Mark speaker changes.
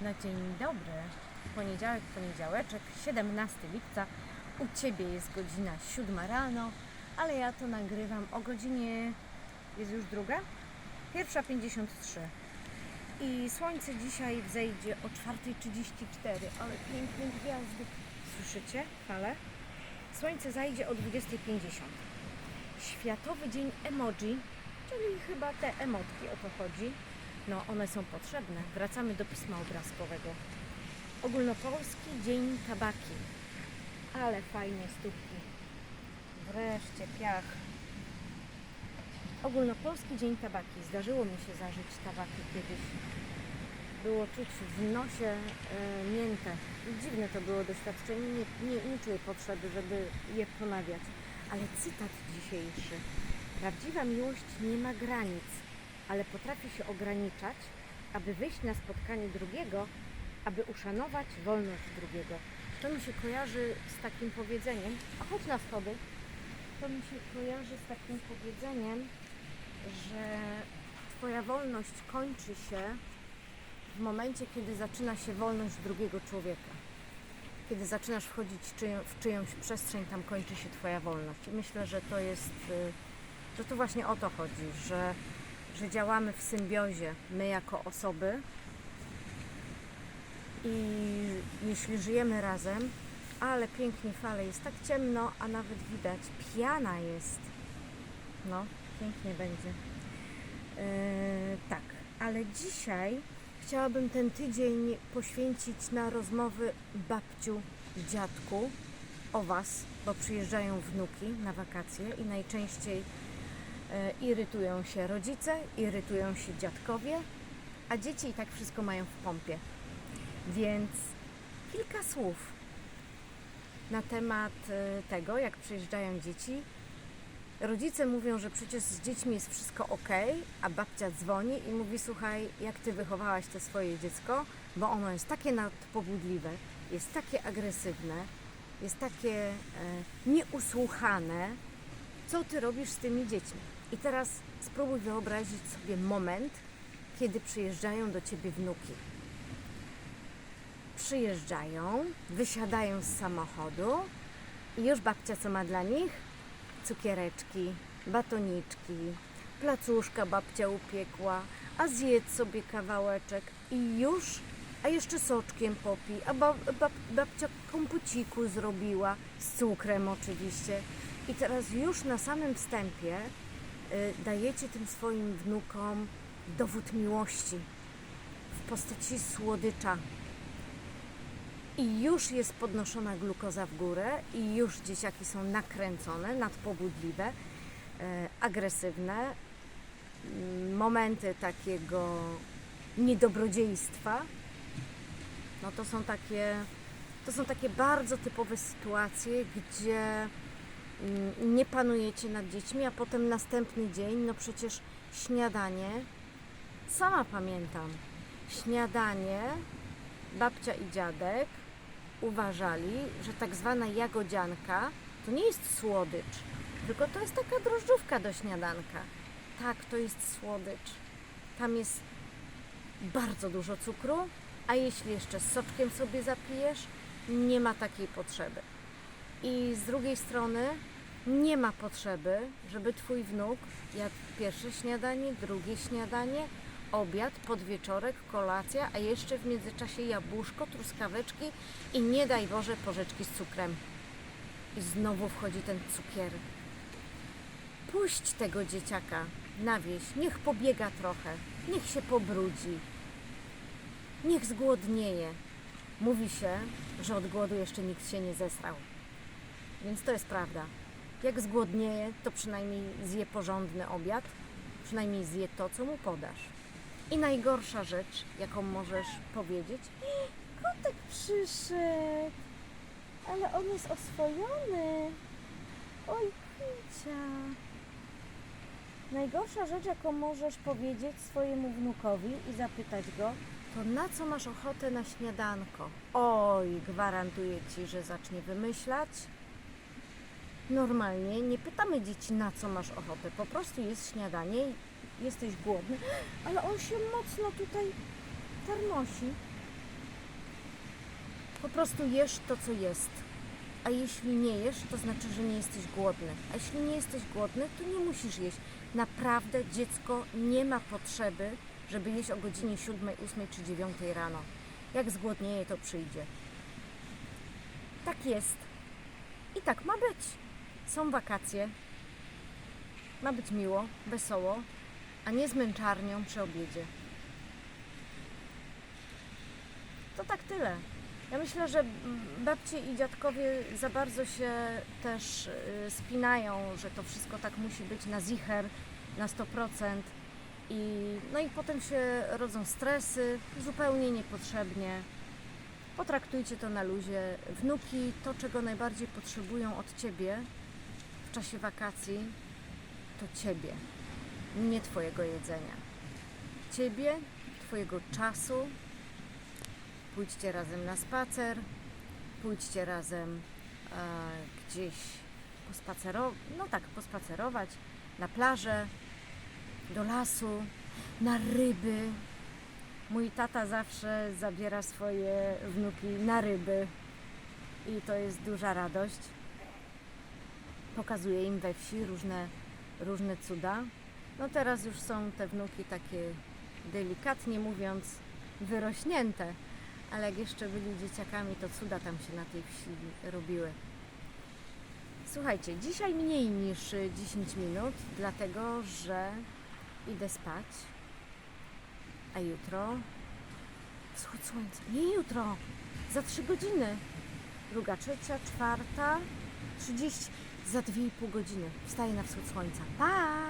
Speaker 1: Na dzień dobry. Poniedziałek, poniedziałeczek, 17 lipca. U Ciebie jest godzina 7 rano, ale ja to nagrywam o godzinie... Jest już druga? Pierwsza 53. I słońce dzisiaj wzejdzie o 4.34, ale piękne gwiazdy. Słyszycie fale? Słońce zajdzie o 20.50. Światowy Dzień Emoji, czyli chyba te emotki o to chodzi. No, one są potrzebne. Wracamy do pisma obrazkowego. Ogólnopolski Dzień Tabaki. Ale fajnie stópki. Wreszcie piach. Ogólnopolski Dzień Tabaki. Zdarzyło mi się zażyć tabaki kiedyś. Było czuć w nosie e, miętę. Dziwne to było doświadczenie. Nie, nie, nie czuję potrzeby, żeby je ponawiać. Ale cytat dzisiejszy. Prawdziwa miłość nie ma granic, ale potrafi się ograniczać, aby wyjść na spotkanie drugiego, aby uszanować wolność drugiego. To mi się kojarzy z takim powiedzeniem, a chodź na schody, to mi się kojarzy z takim powiedzeniem, że Twoja wolność kończy się w momencie, kiedy zaczyna się wolność drugiego człowieka. Kiedy zaczynasz wchodzić w czyjąś przestrzeń, tam kończy się Twoja wolność. I myślę, że to jest, y, że tu właśnie o to chodzi, że, że działamy w symbiozie, my jako osoby i jeśli żyjemy razem, ale pięknie fale, jest tak ciemno, a nawet widać, piana jest. No, pięknie będzie. Yy, tak, ale dzisiaj chciałabym ten tydzień poświęcić na rozmowy babciu, dziadku o Was, bo przyjeżdżają wnuki na wakacje i najczęściej irytują się rodzice, irytują się dziadkowie, a dzieci i tak wszystko mają w pompie. Więc kilka słów na temat e, tego, jak przyjeżdżają dzieci. Rodzice mówią, że przecież z dziećmi jest wszystko ok, a babcia dzwoni i mówi: Słuchaj, jak ty wychowałaś to swoje dziecko, bo ono jest takie nadpobudliwe, jest takie agresywne, jest takie e, nieusłuchane. Co ty robisz z tymi dziećmi? I teraz spróbuj wyobrazić sobie moment, kiedy przyjeżdżają do ciebie wnuki przyjeżdżają, wysiadają z samochodu i już babcia co ma dla nich? Cukiereczki, batoniczki, placuszka babcia upiekła, a zjedz sobie kawałeczek i już, a jeszcze soczkiem popij, a bab, bab, babcia kompuciku zrobiła, z cukrem oczywiście. I teraz już na samym wstępie y, dajecie tym swoim wnukom dowód miłości w postaci słodycza. I już jest podnoszona glukoza w górę, i już dzieciaki są nakręcone, nadpobudliwe, e, agresywne. Momenty takiego niedobrodziejstwa, no to są takie, to są takie bardzo typowe sytuacje, gdzie nie panujecie nad dziećmi, a potem następny dzień, no przecież śniadanie, sama pamiętam, śniadanie babcia i dziadek uważali, że tak zwana jagodzianka to nie jest słodycz, tylko to jest taka drożdżówka do śniadanka. Tak, to jest słodycz. Tam jest bardzo dużo cukru, a jeśli jeszcze z soczkiem sobie zapijesz, nie ma takiej potrzeby. I z drugiej strony nie ma potrzeby, żeby twój wnuk jadł pierwsze śniadanie, drugie śniadanie, obiad, podwieczorek, kolacja, a jeszcze w międzyczasie jabłuszko, truskaweczki i nie daj Boże porzeczki z cukrem. I znowu wchodzi ten cukier. Puść tego dzieciaka na wieś, niech pobiega trochę, niech się pobrudzi, niech zgłodnieje. Mówi się, że od głodu jeszcze nikt się nie zesrał. Więc to jest prawda. Jak zgłodnieje, to przynajmniej zje porządny obiad, przynajmniej zje to, co mu podasz. I najgorsza rzecz, jaką możesz powiedzieć, kotek przyszedł, ale on jest oswojony. Oj, kicia. Najgorsza rzecz, jaką możesz powiedzieć swojemu wnukowi i zapytać go, to na co masz ochotę na śniadanko? Oj, gwarantuję ci, że zacznie wymyślać. Normalnie nie pytamy dzieci, na co masz ochotę. Po prostu jest śniadanie, jesteś głodny, ale on się mocno tutaj tarnosi. Po prostu jesz to, co jest. A jeśli nie jesz, to znaczy, że nie jesteś głodny. A jeśli nie jesteś głodny, to nie musisz jeść. Naprawdę dziecko nie ma potrzeby, żeby jeść o godzinie 7, 8 czy 9 rano. Jak zgłodnieje, to przyjdzie. Tak jest. I tak ma być. Są wakacje. Ma być miło, wesoło, a nie z męczarnią przy obiedzie. To tak tyle. Ja myślę, że babcie i dziadkowie za bardzo się też y, spinają, że to wszystko tak musi być na zicher, na 100%. I, no i potem się rodzą stresy, zupełnie niepotrzebnie. Potraktujcie to na luzie. Wnuki to, czego najbardziej potrzebują od Ciebie w czasie wakacji, to Ciebie, nie Twojego jedzenia. Ciebie, Twojego czasu. Pójdźcie razem na spacer, pójdźcie razem e, gdzieś pospacerować, no tak, pospacerować, na plażę, do lasu, na ryby. Mój tata zawsze zabiera swoje wnuki na ryby i to jest duża radość. Pokazuje im we wsi różne, różne cuda. No teraz już są te wnuki takie delikatnie mówiąc wyrośnięte, ale jak jeszcze byli dzieciakami, to cuda tam się na tej wsi robiły. Słuchajcie, dzisiaj mniej niż y, 10 minut, dlatego że idę spać, a jutro wschód słońca. Nie jutro, za 3 godziny. Druga, trzecia, czwarta, 30, za 2,5 godziny. Wstaję na wschód słońca. Pa!